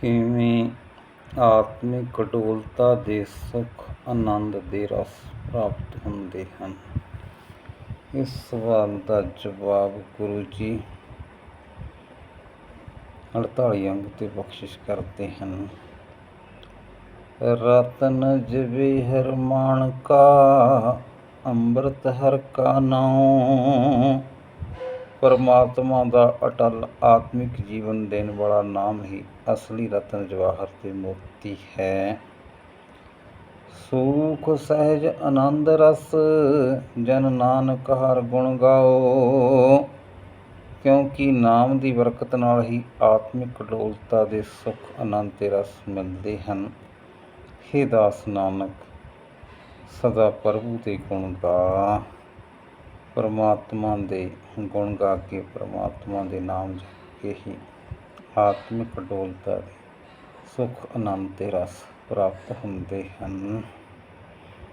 ਕਿਵੇਂ ਆਤਮਿਕ ਅਡੋਲਤਾ ਦੇ ਸੁੱਖ ਆਨੰਦ ਦੇ ਰਸ ਪ੍ਰਾਪਤ ਹੁੰਦੇ ਹਨ? ਇਸ ਸਵਾਲ ਦਾ ਜਵਾਬ ਗੁਰੂ ਜੀ 48 ਅੰਗ ਤੇ ਬਖਸ਼ਿਸ਼ ਕਰਦੇ ਹਨ। ਰਤਨ ਜਵੇ ਹਰ ਮਾਣਕਾ ਅੰਮ੍ਰਿਤ ਹਰ ਕਾ ਨਾਮ ਪਰਮਾਤਮਾ ਦਾ ਅਟਲ ਆਤਮਿਕ ਜੀਵਨ ਦੇਣ ਵਾਲਾ ਨਾਮ ਹੀ ਅਸਲੀ ਰਤਨ ਜਵਾਹਰ ਤੇ ਮੋਤੀ ਹੈ। ਸੂਖ, ਸਹਿਜ, ਆਨੰਦ, ਰਸ, ਜਨ ਨਾਨਕ ਹਰ ਗੁਣ ਗਾਓ, ਕਿਉਂਕਿ ਨਾਮ ਦੀ ਬਰਕਤ ਨਾਲ ਹੀ ਆਤਮਿਕ ਡੋਲਤਾ ਦੇ ਸੁਖ, ਆਨੰਦ ਤੇ ਰਸ ਮਿਲਦੇ ਹਨ। ਹੇ ਦਾਸ ਨਾਨਕ, ਸਦਾ ਪ੍ਰਭੂ ਦੇ ਗੁਣ ਗਾ। ਪਰਮਾਤਮਾ ਦੇ ਗੁਣ ਗਾ ਕੇ ਪਰਮਾਤਮਾ ਦੇ ਨਾਮ ਜਪ ਕੇ ਹੀ ਆਤਮਿਕ ਡੋਲਤਾ ਦੇ ਸੁਖ, ਆਨੰਦ ਤੇ ਰਸ ਪ੍ਰਾਪਤ ਹੁੰਦੇ ਹਨ।